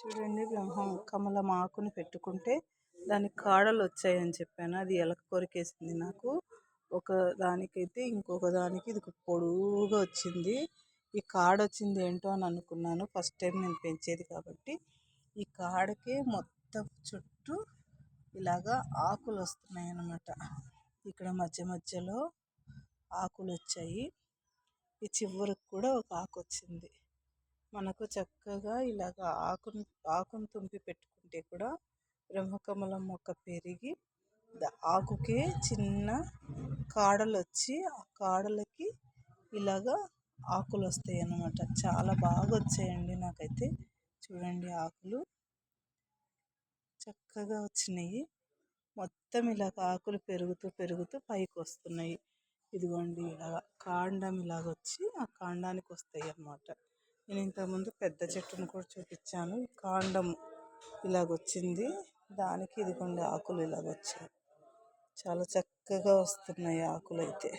చూడండి బ్రహ్మ కమలం ఆకుని పెట్టుకుంటే దానికి కాడలు వచ్చాయని చెప్పాను. అది ఎలక కొరికేసింది నాకు. ఒక దానికైతే ఇంకొక దానికి ఇది పొడువుగా వచ్చింది. ఈ కాడ వచ్చింది ఏంటో అని అనుకున్నాను. ఫస్ట్ టైం నేను పెంచేది కాబట్టి. ఈ కాడకే మొత్తం చుట్టూ ఇలాగా ఆకులు వస్తున్నాయి అన్నమాట ఇక్కడ మధ్య మధ్యలో ఆకులు వచ్చాయి ఈ చివరికి కూడా ఒక ఆకు వచ్చింది మనకు చక్కగా ఇలాగ ఆకును ఆకును తుంపి పెట్టుకుంటే కూడా బ్రహ్మకమలం మొక్క పెరిగి ఆకుకే చిన్న కాడలు వచ్చి ఆ కాడలకి ఇలాగా ఆకులు వస్తాయి అన్నమాట చాలా బాగా వచ్చాయండి నాకైతే. చూడండి ఆకులు. చక్కగా వచ్చినాయి. మొత్తం ఇలాగ ఆకులు పెరుగుతూ పెరుగుతూ పైకి వస్తున్నాయి ఇదిగోండి ఇలాగ కాండం ఇలాగ వచ్చి ఆ కాండానికి వస్తాయి అన్నమాట నేను ఇంతకుముందు పెద్ద చెట్టును కూడా చూపించాను. కాండం ఇలాగ వచ్చింది దానికి ఇదిగోండి ఆకులు ఇలాగ వచ్చాయి చాలా చక్కగా వస్తున్నాయి ఆకులు అయితే